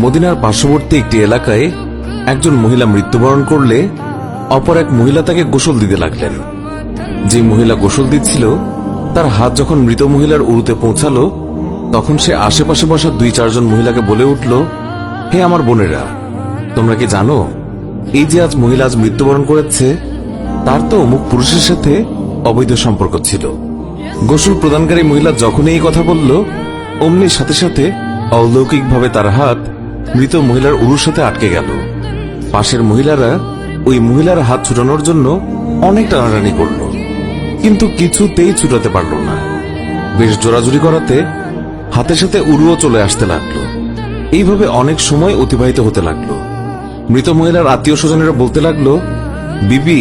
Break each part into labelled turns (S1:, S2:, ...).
S1: মদিনার পার্শ্ববর্তী একটি এলাকায় একজন মহিলা মৃত্যুবরণ করলে অপর এক মহিলা তাকে গোসল দিতে লাগলেন। যে মহিলা গোসল দিচ্ছিল, তার হাত যখন মৃত মহিলার উরুতে পৌঁছালো, তখন সে আশেপাশে বসা দুই চারজন মহিলাকে বলে উঠল, হে আমার বোনেরা, তোমরা কি জানো, এই যে আজ মহিলা আজ মৃত্যুবরণ করেছে, তার তো অমুক পুরুষের সাথে অবৈধ সম্পর্ক ছিল। গোসল প্রদানকারী মহিলা যখনই এই কথা বলল, অমনি সাথে সাথে অলৌকিকভাবে তার হাত মৃত মহিলার উরুর সাথে আটকে গেল। পাশের মহিলারা ওই মহিলার হাত ছুটানোর জন্য অনেক টানাটানি করল, কিন্তু কিছুতেই ছুটাতে পারল না। বেশ জোরাজুরি করাতে হাতের সাথে উরুও চলে আসতে লাগল। এইভাবে অনেক সময় অতিবাহিত হতে লাগল। মৃত মহিলার আত্মীয় স্বজনেরা বলতে লাগল, বিবি,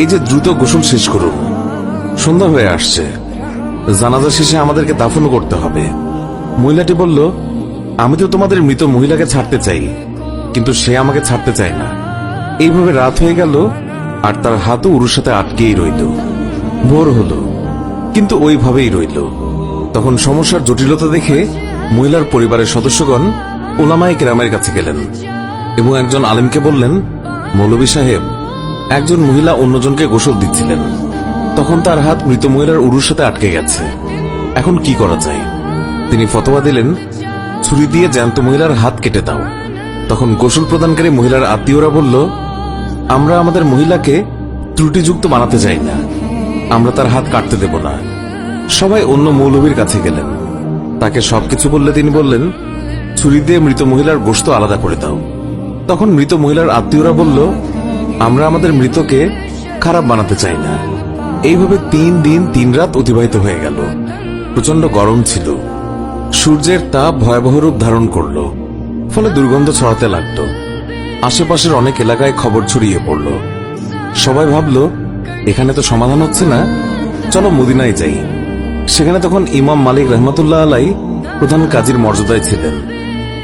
S1: এই যে দ্রুত গোসল শেষ করুন। সন্ধ্যা হয়ে আসছে। জানাজা শেষে আমাদেরকে দাফন করতে হবে। মহিলাটি বলল আমি তো তোমাদের মৃত মহিলাকে ছাড়তে চাই, কিন্তু সে আমাকে ছাড়তে চায় না। এইভাবে রাত হয়ে গেল, আর তার হাতও উরুর সাথে আটকেই রইল। ভোর হলো, কিন্তু ওইভাবেই রইল। তখন সমস্যার জটিলতা দেখে মহিলার পরিবারের সদস্যগণ ওলামাই কেরামের কাছে গেলেন এবং একজন আলেমকে বললেন, মৌলবী সাহেব, একজন মহিলা অন্যজনকে গোসল দিচ্ছিলেন। তখন তার হাত মৃত মহিলার উরুর সাথে আটকে গেছে। এখন কি করা যায়? তিনি ফতোয়া দিলেন ছুরি দিয়ে জ্যান্ত মহিলার হাত কেটে দাও। তখন গোসল প্রদানকারী মহিলার আত্মীয়রা বলল, আমরা আমাদের মহিলাকে ত্রুটিযুক্ত বানাতে চাই না। আমরা তার হাত কাটতে দেব না। সবাই অন্য মৌলবীর কাছে গেলেন। তাকে সবকিছু বললে তিনি বললেন, ছুরি দিয়ে মৃত মহিলার গোশত আলাদা করে দাও। তখন মৃত মহিলার আত্মীয়রা বলল, আমরা আমাদের মৃতকে খারাপ বানাতে চাই না। এইভাবে তিন দিন, তিন রাত অতিবাহিত হয়ে গেল। প্রচণ্ড গরম ছিল। সূর্যের তাপ ভয়াবহ রূপ ধারণ করল, ফলে দুর্গন্ধ ছড়াতে লাগল। আশেপাশের অনেক এলাকায় খবর ছড়িয়ে পড়ল। সবাই ভাবল, এখানে তো সমাধান হচ্ছে না। চলো মদিনায় যাই। সেখানে তখন ইমাম মালিক রহমতুল্লাহ আলাই প্রধান কাজীর মর্যাদায় ছিলেন।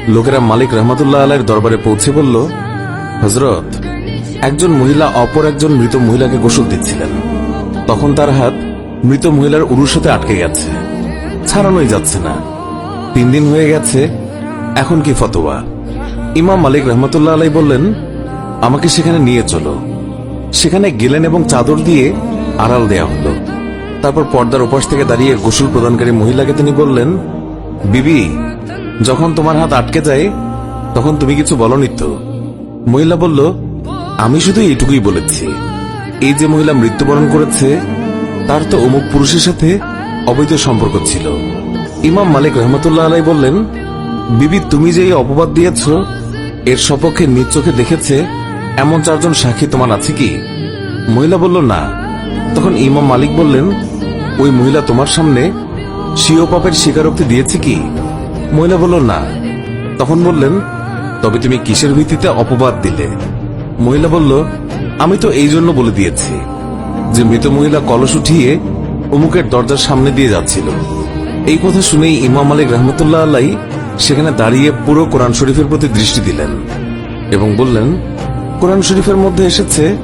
S1: লোকেরা মালিক রহমতুল্লাহ আলাইয়ের দরবারে পৌঁছে বলল হজরত একজন মহিলা অপর একজন মৃত মহিলাকে গোসল দিচ্ছিলেন। তখন তার হাত মৃত মহিলার উরুর সাথে আটকে গেছে। ছাড়ানোই যাচ্ছে না। তিন দিন হয়ে গেছে, এখন কি ফতোয়া? ইমাম মালিক রহমতুল্লাহ আলাই বললেন, আমাকে সেখানে নিয়ে চলো। সেখানে গেলেন এবং চাদর দিয়ে আড়াল দেয়া হলো। তারপর পর্দার উপাস থেকে দাঁড়িয়ে গোসল প্রদানকারী মহিলাকে তিনি বললেন, বিবি, যখন তোমার হাত আটকে যায়, তখন তুমি কিছু বলনি তো? মহিলা বলল, আমি শুধু এইটুকুই বলেছি। এই যে মহিলা মৃত্যুবরণ করেছে, তার তো অমুক পুরুষের সাথে অবৈধ সম্পর্ক ছিল। ইমাম মালিক রহমতুল্লাহ আলাই বললেন, বিবি, তুমি যে এই অপবাদ দিয়েছ, এর সপক্ষে নিজ চোখে দেখেছে এমন চারজন সাক্ষী তোমার আছে কি? মহিলা বলল, না। তখন ইমাম মালিক বললেন, ওই মহিলা তোমার সামনে স্বীয় পাপের স্বীকারোক্তি দিয়েছে কি? মহিলা বলল, না। তখন বললেন, তবে তুমি কিসের ভিত্তিতে অপবাদ দিলে? মহিলা বলল, আমি তো এই জন্য বলে দিয়েছি যে মৃত মহিলা কলস উঠিয়ে অমুকের দরজার সামনে দিয়ে যাচ্ছিল। এই কথা শুনেই ইমাম মালিক রহমতুল্লাহ আল্লাহ সেখানে দাঁড়িয়ে পুরো কোরআন শরীফের প্রতি দৃষ্টি দিলেন এবং বললেন, কোরআন শরীফের মধ্যে এসেছে,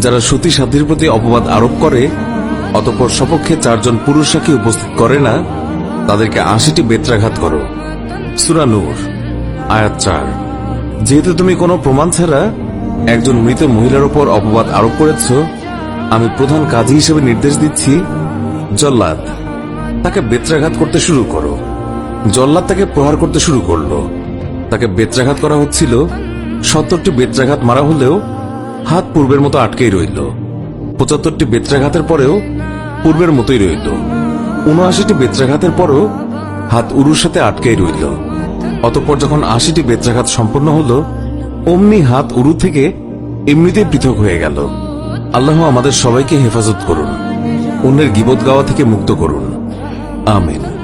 S1: যারা সতী সাধ্যের প্রতি অপবাদ আরোপ করে, অতঃপর সপক্ষে চারজন পুরুষ সাক্ষী উপস্থিত করে না, তাদেরকে আশিটি বেত্রাঘাত করো। সুরা নূর, আয়াত চার। যেহেতু তুমি কোনো প্রমাণ ছাড়া একজন মৃত মহিলার উপর অপবাদ আরোপ করেছ, আমি প্রধান কাজী হিসেবে নির্দেশ দিচ্ছি, জল্লাদ। তাকে বেত্রাঘাত করতে শুরু করো। জল্লাদ তাকে প্রহার করতে শুরু করল। তাকে বেত্রাঘাত করা হচ্ছিল, সত্তরটি বেত্রাঘাত মারা হলেও হাত পূর্বের মতো আটকেই রইল। পঁচাত্তরটি বেত্রাঘাতের পরেও পূর্বের মতোই রইল। উনআশিটি বেত্রাঘাতের পরও হাত উরুর সাথে আটকেই রইল। অতঃপর যখন আশিটি বেত্রাঘাত সম্পন্ন হলো, অমনি হাত উরু থেকে এমনিতেই পৃথক হয়ে গেল। আল্লাহ আমাদের সবাইকে হেফাজত করুন। অন্যের গিবত গাওয়া থেকে মুক্ত করুন। আমিন